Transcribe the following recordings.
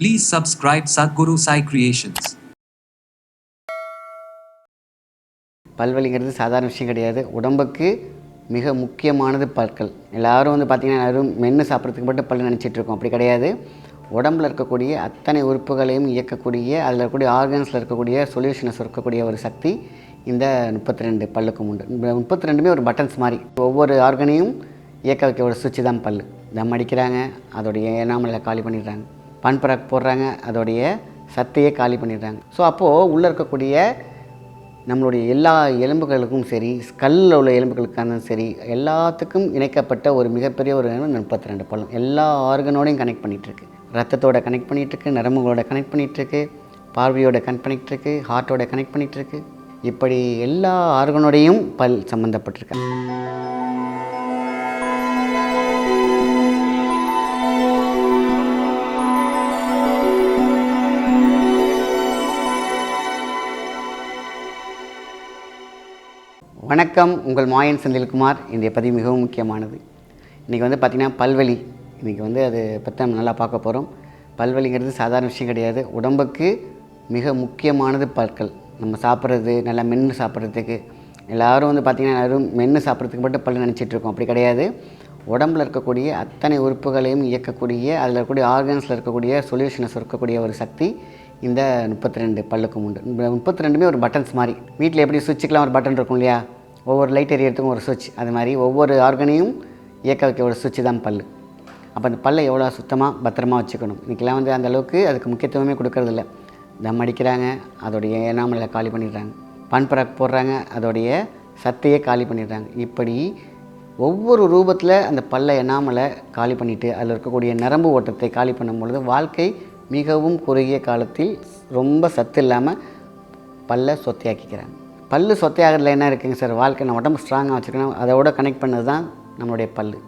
Please subscribe Sadhguru Sai Creations. பல்வலிங்கிறது சாதாரண விஷயம் கிடையாது. உடம்புக்கு மிக முக்கியமானது பற்கள். எல்லாரும் வந்து பார்த்திங்கன்னா யாரும் மென்று சாப்பிட்றதுக்கு மட்டும் பல் நினச்சிட்டு இருக்கோம். அப்படி கிடையாது. உடம்புல இருக்கக்கூடிய அத்தனை உறுப்புகளையும் இயக்கக்கூடிய அதில் இருக்கக்கூடிய ஆர்கன்ஸில் இருக்கக்கூடிய சொல்யூஷனை சுரக்கக்கூடிய ஒரு சக்தி இந்த முப்பத்தி ரெண்டு பல்லுக்கும் உண்டு. முப்பத்தி ரெண்டுமே ஒரு பட்டன்ஸ் மாதிரி. ஒவ்வொரு ஆர்கனையும் இயக்க வைக்க ஒரு சுவிட்சு தான் பல் தம் அடிக்கிறாங்க. அதோடைய ஏனாமலை காலி பண்ணிடுறாங்க. பன்பராக் போடுறாங்க அதோடைய சத்தையே காலி பண்ணிடுறாங்க. ஸோ அப்போது உள்ளே இருக்கக்கூடிய நம்மளுடைய எல்லா எலும்புகளுக்கும் சரி ஸ்கல்லில் உள்ள எலும்புகளுக்கான சரி எல்லாத்துக்கும் இணைக்கப்பட்ட ஒரு மிகப்பெரிய ஒரு முப்பத்தி ரெண்டு பள்ளம். எல்லா ஆர்கனோடையும் கனெக்ட் பண்ணிகிட்ருக்கு ரத்தத்தோட கனெக்ட் பண்ணிகிட்ருக்கு நரம்புகளோட கனெக்ட் பண்ணிகிட்ருக்கு பார்வையோட கனெக்ட் பண்ணிகிட்ருக்கு ஹார்ட்டோட கனெக்ட் பண்ணிகிட்ருக்கு இப்படி எல்லா ஆர்கனோடையும் பல் சம்மந்தப்பட்டிருக்கு வணக்கம். உங்கள் மாயன் செந்தில்குமார். இன்றைய பதிவு மிகவும் முக்கியமானது. இன்றைக்கி வந்து பார்த்திங்கன்னா பல்வலி. இன்றைக்கி வந்து அது பற்றி நம்ம நல்லா பார்க்க போகிறோம் பல்வலிங்கிறது சாதாரண விஷயம் கிடையாது. உடம்புக்கு மிக முக்கியமானது பற்கள். நம்ம சாப்பிட்றது நல்லா மென்று சாப்பிட்றதுக்கு. எல்லோரும் வந்து பார்த்திங்கன்னா எல்லோரும் மென்று சாப்பிட்றதுக்கு மட்டும் பல் நினச்சிட்ருக்கோம் அப்படி கிடையாது. உடம்புல இருக்கக்கூடிய அத்தனை உறுப்புகளையும் இயக்கக்கூடிய அதில் இருக்கக்கூடிய ஆர்கன்ஸில் இருக்கக்கூடிய சொல்யூஷனை சுருக்கக்கூடிய ஒரு சக்தி இந்த முப்பத்தி ரெண்டு பல்லுக்கும் உண்டு. இந்த முப்பத்தி ரெண்டுமே ஒரு பட்டன்ஸ் மாதிரி. வீட்டில் எப்படி சுவிட்சுக்கெலாம் ஒரு பட்டன் இருக்கும் இல்லையா? ஒவ்வொரு லைட் எரியறதுக்கும் ஒரு சுவிட்ச். அது மாதிரி ஒவ்வொரு ஆர்கனையும் இயக்க வைக்க ஒரு சுவிட்ச் தான் பல் அப்போ அந்த பல்லை எவ்வளோ சுத்தமாக பத்திரமா வச்சுக்கணும்? இன்றைக்கெலாம் வந்து அந்த அளவுக்கு அதுக்கு முக்கியத்துவமே கொடுக்கறதில்ல. தம் அடிக்கிறாங்க அதோடைய ஏனாமலை காலி பண்ணிடுறாங்க. பன்பராக் போடுறாங்க அதோடைய சத்தையே காலி பண்ணிடுறாங்க. இப்படி ஒவ்வொரு ரூபத்தில் அந்த பல்லை எண்ணாமலை காலி பண்ணிவிட்டு அதில் இருக்கக்கூடிய நரம்பு ஓட்டத்தை காலி பண்ணும் பொழுது வாழ்க்கை மிகவும் குறுகிய காலத்தில் ரொம்ப சத்து இல்லாமல் பல்லை சொத்தையாக்கிக்கிறாங்க. பல்லு சொத்தையாகிறதுல என்ன இருக்குங்க சார்? வாழ்க்கை நம்ம உடம்பு ஸ்ட்ராங்காக வச்சுக்கணும். அதோட கனெக்ட் பண்ணது தான் நம்மளுடைய பல்லு.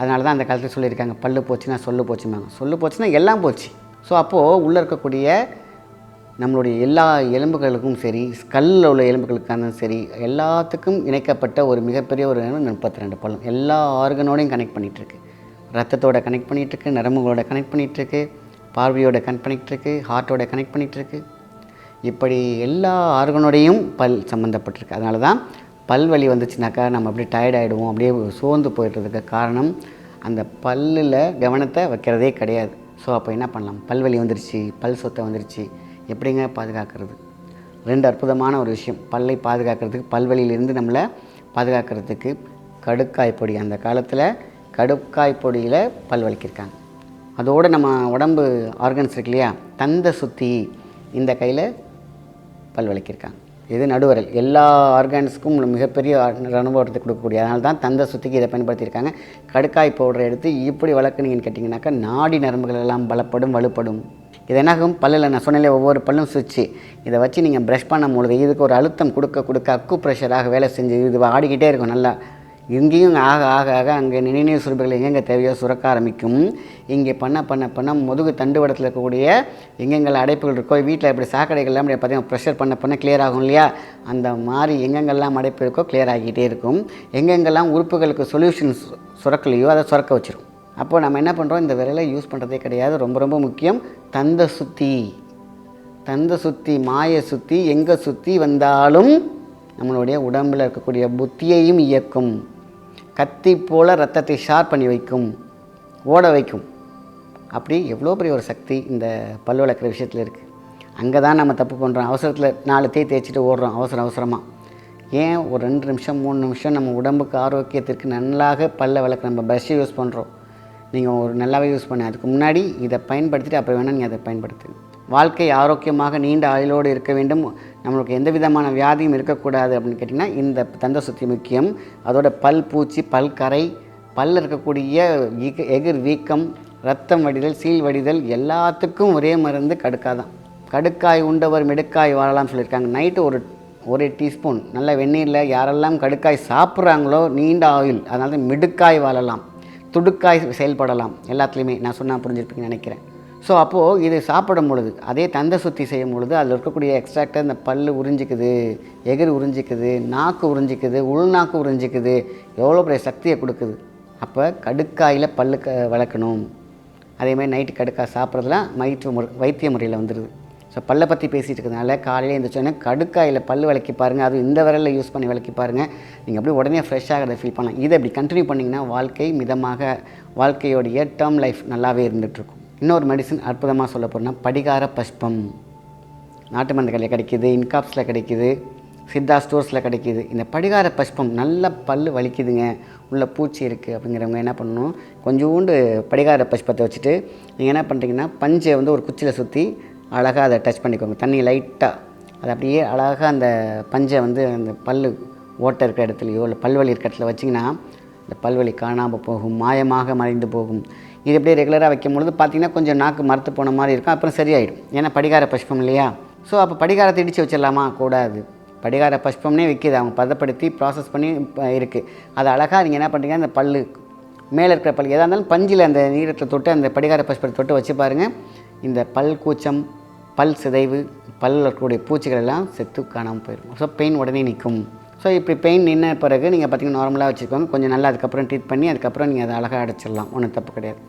அதனால தான் அந்த காலத்தில் சொல்லியிருக்காங்க பல் போச்சுன்னா சொல்லு போச்சுமாங்க சொல்லு போச்சுன்னா எல்லாம் போச்சு. ஸோ அப்போது உள்ளே இருக்கக்கூடிய நம்மளுடைய எல்லா எலும்புகளுக்கும் சரி ஸ்கல்லில் உள்ள எலும்புகளுக்கான சரி எல்லாத்துக்கும் இணைக்கப்பட்ட ஒரு மிகப்பெரிய ஒரு முப்பத்தி ரெண்டு பள்ளம் எல்லா ஆர்கனோடையும் கனெக்ட் பண்ணிகிட்ருக்கு. ரத்தத்தோட கனெக்ட் பண்ணிகிட்ருக்கு நரம்புகளோட கனெக்ட் பண்ணிகிட்ருக்கு பார்வையோட கனெக்ட் பண்ணிகிட்ருக்கு ஹார்ட்டோட கனெக்ட் பண்ணிகிட்ருக்கு. இப்படி எல்லா ஆர்கனோடையும் பல் சம்மந்தப்பட்டிருக்கு அதனால தான் பல்வலி வந்துச்சுனாக்கா நம்ம அப்படியே டயர்ட் ஆகிடுவோம் அப்படியே சோர்ந்து போயிடுறதுக்கு காரணம் அந்த பல்லில் கவனத்தை வைக்கிறதே கிடையாது. ஸோ அப்போ என்ன பண்ணலாம்? பல்வலி வந்துருச்சு பல் சொத்தை வந்துருச்சு. எப்படிங்க பாதுகாக்கிறது? ரெண்டு அற்புதமான ஒரு விஷயம். பல்லை பாதுகாக்கிறதுக்கு பல்வலியிலிருந்து நம்மளை பாதுகாக்கிறதுக்கு கடுக்காய் பொடி. அந்த காலத்தில் கடுக்காய் பொடியில் பல் வலிக்கிருக்காங்க. அதோடு நம்ம உடம்பு ஆர்கன்ஸ் இருக்கு இல்லையா? தந்த சுற்றி இந்த கையில் பல் விளக்கியிருக்காங்க. இது நடுவரல். எல்லா ஆர்கான்ஸுக்கும் மிகப்பெரிய அனுபவத்தை கொடுக்கக்கூடிய அதனால தான் தந்த சுத்திக்கு இதை பயன்படுத்தியிருக்காங்க. கடுக்காய் பவுடரை எடுத்து இப்படி வளர்க்குனீங்கன்னு கேட்டிங்கனாக்கா நாடி நரம்புகள் எல்லாம் பலப்படும் வலுப்படும். இது என்னாகும்? பல்லில் நான் சொன்னேன் ஒவ்வொரு பல்லும் சுவிச்சு இதை வச்சு நீங்கள் ப்ரஷ் பண்ணும் பொழுது இதுக்கு ஒரு அழுத்தம் கொடுக்க கொடுக்க அக்கு ப்ரெஷராக வேலை செஞ்சு இது ஆடிக்கிட்டே இருக்கும் நல்லா. இங்கேயும் ஆக ஆக ஆக அங்கே நினைநீர் சுரப்புகள் எங்கெங்கே தேவையோ சுரக்க ஆரம்பிக்கும். இங்கே பண்ண பண்ண பண்ண முதுகு தண்டுவடத்தில் இருக்கக்கூடிய எங்கெங்கெல்லாம் அடைப்புகள் இருக்கோ வீட்டில் எப்படி சாக்கடைகள்லாம் அப்படி பார்த்தீங்கன்னா ப்ரெஷர் பண்ண பண்ண கிளியர் ஆகும் இல்லையா? அந்த மாதிரி எங்கெங்கெல்லாம் அடைப்பு இருக்கோ கிளியர் ஆகிக்கிட்டே இருக்கும். எங்கெங்கெல்லாம் உறுப்புகளுக்கு சொல்யூஷன்ஸ் சுரக்கலையோ அதை சுரக்க வச்சிடும் அப்போது நம்ம என்ன பண்ணுறோம் இந்த விரலை யூஸ் பண்ணுறதே கிடையாது. ரொம்ப ரொம்ப முக்கியம். தந்த சுத்தி. தந்த சுத்தி மாய சுத்தி எங்கே சுற்றி வந்தாலும் நம்மளுடைய உடம்பில் இருக்கக்கூடிய புத்தியையும் இயக்கும். கத்தி போல் ரத்தத்தை ஷார்ப் பண்ணி வைக்கும் ஓட வைக்கும். அப்படி எவ்வளோ பெரிய ஒரு சக்தி இந்த பல் வளர்க்குற விஷயத்தில் இருக்குது அங்கே தான் நம்ம தப்பு பண்ணுறோம் அவசரத்தில் நாலு தேய் தேய்ச்சிட்டு ஓடுறோம். அவசரம் அவசரமாக ஏன் ஒரு ரெண்டு நிமிஷம் மூணு நிமிஷம் நம்ம உடம்புக்கு ஆரோக்கியத்திற்கு நல்லாக பல்ல வளர்க்க நம்ம ப்ரஷ்ஷை யூஸ் பண்ணுறோம் நீங்கள் ஒரு நல்லாவே யூஸ் பண்ண. அதுக்கு முன்னாடி இதை பயன்படுத்திட்டு அப்புறம் வேணால் நீங்கள் அதை பயன்படுத்துங்க வாழ்க்கை ஆரோக்கியமாக நீண்ட ஆயுளோடு இருக்க வேண்டும். நம்மளுக்கு எந்த விதமான வியாதியும் இருக்கக்கூடாது அப்படின்னு கேட்டிங்கன்னா இந்த தந்த சுத்தி முக்கியம். அதோட பல் பூச்சி பல் கரை பல்ல இருக்கக்கூடிய எகிர் வீக்கம் ரத்தம் வடிதல் சீல் வடிதல் எல்லாத்துக்கும் ஒரே மருந்து கடுக்காய் தான் கடுக்காய் உண்டவர் மிடுக்காய் வாழலாம் சொல்லியிருக்காங்க. நைட்டு ஒரு ஒரு டீஸ்பூன் நல்ல வெந்நீரில் யாரெல்லாம் கடுக்காய் சாப்பிட்றாங்களோ நீண்ட ஆயுள் அதனால மிடுக்காய் வாழலாம். துடுக்காய் செயல்படலாம். எல்லாத்துலேயுமே நான் சொன்னால் புரிஞ்சிருப்பீங்கன்னு நினைக்கிறேன். ஸோ அப்போது இது சாப்பிடும் பொழுது அதே தந்தை சுத்தி செய்யும் பொழுது அதில் இருக்கக்கூடிய எக்ஸ்ட்ராக்டாக இந்த பல் உறிஞ்சிக்குது எகிர் உறிஞ்சிக்குது நாக்கு உறிஞ்சிக்குது உள்நாக்கு உறிஞ்சிக்குது எவ்வளோ பெரிய சக்தியை கொடுக்குது. அப்போ கடுக்காயில் பல்லு க வளர்க்கணும். அதேமாதிரி நைட்டு கடுக்காய் சாப்பிட்றதுலாம் மயிற்று முறை வைத்திய முறையில் வந்துடுது ஸோ பல்லை பற்றி பேசிகிட்டு இருக்கிறதுனால காலையில் எழுந்திரிச்சோன்னே கடுக்காயில் பல் விளக்கி பாருங்கள் அதுவும் இந்த விரலில் யூஸ் பண்ணி விளக்கி பாருங்கள் நீங்கள் அப்படியே உடனே ஃப்ரெஷ்ஷாக ஃபீல் பண்ணலாம். இதை இப்படி கண்டினியூ பண்ணிங்கன்னா வாழ்க்கை மிதமாக வாழ்க்கையோடைய டேர்ம் லைஃப் நல்லாவே இருந்துகிட்ருக்கும் இன்னொரு மெடிசன் அற்புதமாக சொல்ல போனால் படிகார பஷ்பம். நாட்டு மருந்து கடையில் கிடைக்கிது இன்காப்ஸில் கிடைக்கிது சித்தா ஸ்டோர்ஸில் கிடைக்கிது. இந்த படிகார பஷ்பம் நல்ல பல் வலிக்குதுங்க. உள்ள பூச்சி இருக்குது அப்படிங்கிறவங்க என்ன பண்ணணும்? கொஞ்சோண்டு படிகார பஷ்பத்தை வச்சுட்டு நீங்கள் என்ன பண்ணுறீங்கன்னா பஞ்சை வந்து ஒரு குச்சியில் சுற்றி அழகாக அதை டச் பண்ணிக்கோங்க. தண்ணி லைட்டாக அது அப்படியே அழகாக அந்த பஞ்சை வந்து அந்த பல் ஓட்டை இருக்கிற இடத்துலையோ இல்லை பல்வலி இருக்கிற இடத்துல வச்சிங்கன்னா இந்த பல்வலி காணாமல் போகும் மாயமாக மறைந்து போகும். இது இப்படியே ரெகுலராக வைக்கும் பொழுது பார்த்தீங்கன்னா கொஞ்சம் நாக்கு மரத்து போன மாதிரி இருக்கும். அப்புறம் சரியாயிடும். ஏன்னா படிகார பஷ்பம் இல்லையா? ஸோ அப்போ படிகாரத்தை இடித்து வச்சிடலாமா? கூடாது. படிகார பஷ்பம்னே விற்கிது அவங்க பதப்படுத்தி ப்ராசஸ் பண்ணி இப்போ இருக்குது அது அழகாக நீங்கள் என்ன பண்ணுறீங்க அந்த பல்லு மேலே இருக்கிற பல் எதாக இருந்தாலும் பஞ்சில் அந்த நீரத்தை தொட்டு அந்த படிகார பஷ்பத்தை தொட்டு வச்சு பாருங்கள் இந்த பல் கூச்சம் பல் சிதைவு பல்லில் இருக்கக்கூடிய பூச்சிகள் எல்லாம் செத்து காணாமல் போயிடும். ஸோ பெயின் உடனே நிற்கும் ஸோ இப்படி பெயின் நின்ன பிறகு நீங்கள் பார்த்தீங்கன்னா நார்மலாக வச்சுக்கோங்க. கொஞ்சம் நல்லா அதுக்கப்புறம் ட்ரீட் பண்ணி அதுக்கப்புறம் நீங்கள் அதை அழகாக அடைச்சிடலாம். ஒன்றும் தப்பு கிடையாது.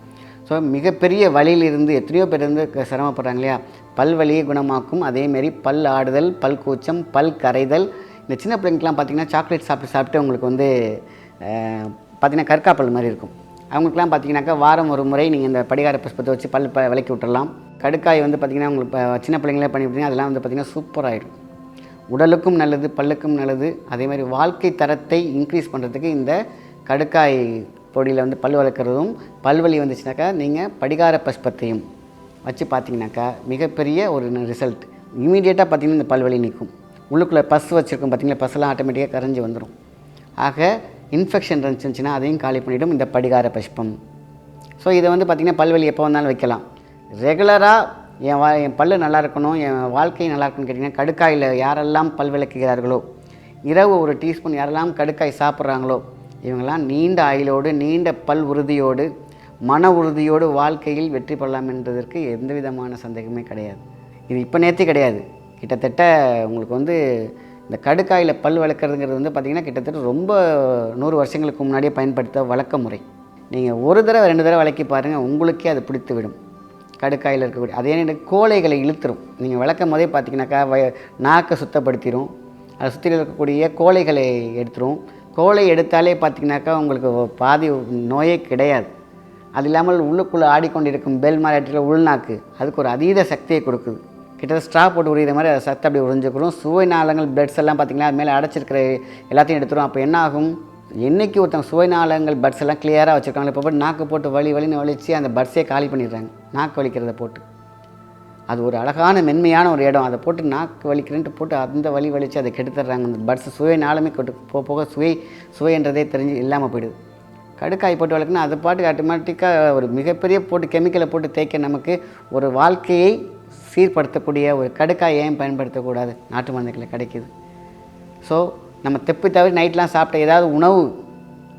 ஸோ மிகப்பெரிய வலியிலிருந்து எத்தனையோ பேர் வந்து சிரமப்படுறாங்க இல்லையா? பல் வலியை குணமாக்கும். அதேமாரி பல் ஆடுதல் பல் கூச்சம் பல் கரைதல். இந்த சின்ன பிள்ளைங்களுக்குலாம் பார்த்தீங்கன்னா சாக்லேட் சாப்பிட்டு சாப்பிட்டு உங்களுக்கு வந்து பார்த்திங்கன்னா கற்காப்பல் மாதிரி இருக்கும். அவங்களுக்குலாம் பார்த்தீங்கன்னாக்கா வாரம் ஒரு முறை நீங்கள் இந்த படிகார புஷ்பத்தை வச்சு பல் ப விளக்கி விட்டுடலாம் கடுக்காய் வந்து பார்த்திங்கன்னா உங்களுக்கு இப்போ சின்ன பிள்ளைங்களே பண்ணி விட்டீங்கன்னா அதெல்லாம் வந்து பார்த்தீங்கன்னா சூப்பராகிடும் உடலுக்கும் நல்லது பல்லுக்கும் நல்லது. அதே மாதிரி வாழ்க்கை தரத்தை இன்க்ரீஸ் பண்ணுறதுக்கு இந்த கடுக்காய் பொடியில் வந்து பல் வளர்க்குறதும் பல்வலி வந்துச்சுனாக்கா நீங்கள் படிகார பஷ்பத்தையும் வச்சு பார்த்தீங்கன்னாக்கா மிகப்பெரிய ஒரு ரிசல்ட் இமீடியட்டாக பார்த்தீங்கன்னா இந்த பல்வலி நிற்கும் உள்ளுக்குள்ளே பஸ் வச்சுருக்கோம் பார்த்தீங்களா? பஸ்ஸெல்லாம் ஆட்டோமேட்டிக்காக கரைஞ்சி வந்துடும் ஆக இன்ஃபெக்ஷன் இருந்துச்சுன்னா அதையும் காலி பண்ணிவிடும் இந்த படிகார பஷ்பம் ஸோ இதை வந்து பார்த்திங்கன்னா பல்வலி எப்போ வந்தாலும் வைக்கலாம். ரெகுலராக என் வா என் பல்லு நல்லா இருக்கணும் என் வாழ்க்கை நல்லா இருக்கணும்னு கேட்டிங்கன்னா கடுக்காயில் யாரெல்லாம் பல் விளக்குகிறார்களோ இரவு ஒரு டீஸ்பூன் யாரெல்லாம் கடுக்காய் சாப்பிட்றாங்களோ இவங்கெல்லாம் நீண்ட ஆயிலோடு நீண்ட பல் உறுதியோடு மன உறுதியோடு வாழ்க்கையில் வெற்றி பெறலாம் என்பதற்கு எந்த விதமான சந்தேகமே கிடையாது. இது இப்போ நேர்த்தி கிடையாது. கிட்டத்தட்ட உங்களுக்கு வந்து இந்த கடுக்காயில் பல் வளர்க்குறதுங்கிறது வந்து பார்த்திங்கன்னா கிட்டத்தட்ட ரொம்ப நூறு வருஷங்களுக்கு முன்னாடியே பயன்படுத்த வழக்க முறை நீங்கள் ஒரு தடவை ரெண்டு தடவை விளக்கி பாருங்கள் உங்களுக்கே அது பிடித்து விடும் கடுக்காயில் இருக்கக்கூடிய அதே நேரம் கோழைகளை இழுத்துரும். நீங்கள் விளக்கும் போதே பார்த்தீங்கன்னாக்கா வய நாக்கை சுத்தப்படுத்திடும் அதை சுற்றி இருக்கக்கூடிய கோழைகளை எடுத்துரும். கோழை எடுத்தாலே பார்த்தீங்கன்னாக்கா உங்களுக்கு பாதி நோயே கிடையாது. அது இல்லாமல் உள்ளுக்குள்ளே ஆடிக்கொண்டிருக்கும் பெல் மாராட்டில் உள்நாக்கு அதுக்கு ஒரு அதீத சக்தியை கொடுக்குது. கிட்டத்தட்ட ஸ்ட்ரா போட்டு உரியிற மாதிரி அதை சத்து அப்படி உறிஞ்சிக்கிறோம் சுவை நாளங்கள் பிளட்ஸ் எல்லாம் பார்த்தீங்கன்னா அது மேலே அடைச்சிருக்கிற எல்லாத்தையும் எடுத்துரும். அப்போ என்ன ஆகும்? என்றைக்கு ஒருத்தவங்க சுவை நாளங்கள் பட்ஸ் எல்லாம் கிளியராக வச்சுருக்காங்களே இப்போ போட்டு நாக்கு போட்டு வலி வலின்னு வலிச்சு அந்த பட்ஸே காலி பண்ணிடுறாங்க. நாக்கு வலிக்கிறத போட்டு. அது ஒரு அழகான மென்மையான ஒரு இடம். அதை போட்டு நாக்கு வலிக்கிறேன்ட்டு போட்டு அந்த வலி வலித்து அதை கெடுத்துடுறாங்க. அந்த பட்ஸ் சுவைனாலுமே கொட்டு போக போக சுவை சுவைன்றதே தெரிஞ்சு இல்லாமல் போயிடுது. கடுக்காய் போட்டு வளர்க்குனா அது பாட்டுக்கு ஆட்டோமேட்டிக்காக ஒரு மிகப்பெரிய போட்டு கெமிக்கலை போட்டு தேய்க்க நமக்கு ஒரு வாழ்க்கையை சீர்படுத்தக்கூடிய ஒரு கடுக்காய் ஏன் பயன்படுத்தக்கூடாது? நாட்டு மருந்துகளில் கிடைக்கிது. ஸோ நம்ம தெப்பு தவிர நைட்லாம் சாப்பிட்ட ஏதாவது உணவு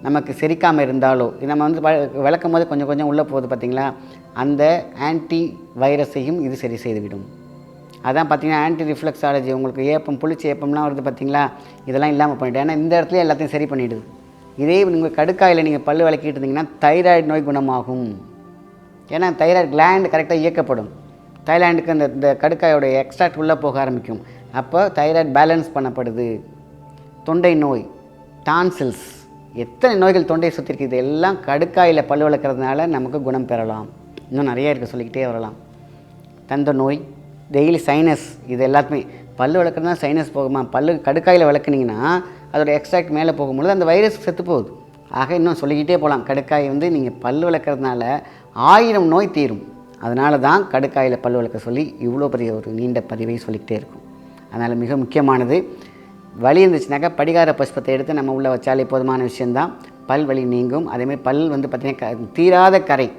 நமக்கு செரிக்காமல் இருந்தாலோ நம்ம வந்து வ- விளக்கும் போது கொஞ்சம் கொஞ்சம் உள்ளே போகுது பார்த்திங்களா? அந்த ஆன்டி வைரஸையும் இது சரி செய்துவிடும். அதான் பார்த்தீங்கன்னா ஆன்டி ரிஃப்ளெக்ஸாலஜி உங்களுக்கு ஏப்பம் புளிச்ச ஏப்பம்லாம் வருது பார்த்தீங்களா? இதெல்லாம் இல்லாமல் பண்ணிட்டு ஏன்னா இந்த இடத்துல எல்லாத்தையும் சரி பண்ணிவிடுது இதே நீங்கள் கடுக்காயில் நீங்கள் பல் விளக்கிட்டு இருந்தீங்கன்னா தைராய்டு நோய் குணமாகும். ஏன்னா தைராய்டு gland கரெக்டாக இயக்கப்படும். தைலாண்டுக்கு அந்த இந்த கடுக்காயோட எக்ஸ்ட்ராக்ட் உள்ளே போக ஆரம்பிக்கும். அப்போ தைராய்டு பேலன்ஸ் பண்ணப்படுது. தொண்டை நோய் டான்சில்ஸ். எத்தனை நோய்கள் தொண்டையை சுற்றி இருக்குது இதெல்லாம் கடுக்காயில் பல் வளர்க்குறதுனால நமக்கு குணம் பெறலாம். இன்னும் நிறைய இருக்குது சொல்லிக்கிட்டே வரலாம். தந்த நோய் டெய்லி சைனஸ் இது எல்லாத்துமே. பல்லு வளர்க்குறதுனா சைனஸ் போகுமா? பல் கடுக்காயில் வளர்க்குனிங்கன்னா அதோடய எக்ஸ்ட்ராக்ட் மேலே போகும்பொழுது அந்த வைரஸ் செத்து போகுது. ஆக இன்னும் சொல்லிக்கிட்டே போகலாம் கடுக்காய் வந்து நீங்கள் பல் வளர்க்குறதுனால ஆயிரம் நோய் தீரும். அதனால தான் கடுக்காயில் பல் வளர்க்க சொல்லி இவ்வளோ பெரிய ஒரு நீண்ட பதிவை சொல்லிக்கிட்டே இருக்கும். அதனால் மிக முக்கியமானது வலி இருந்துச்சுனாக்கா படிகார புஷ்பத்தை எடுத்து நம்ம உள்ளே வச்சாலே போதுமான விஷயந்தான் பல் வலி நீங்கும். அதேமாதிரி பல் வந்து பார்த்திங்கன்னா க- தீராத கரை.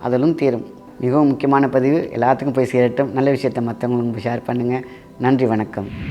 அதிலும் தீரும். மிகவும் முக்கியமான பதிவு. எல்லாத்துக்கும் போய் சேரட்டும். நல்ல விஷயத்தை மற்றவங்களுக்கும் ஷேர் பண்ணுங்கள் நன்றி வணக்கம்.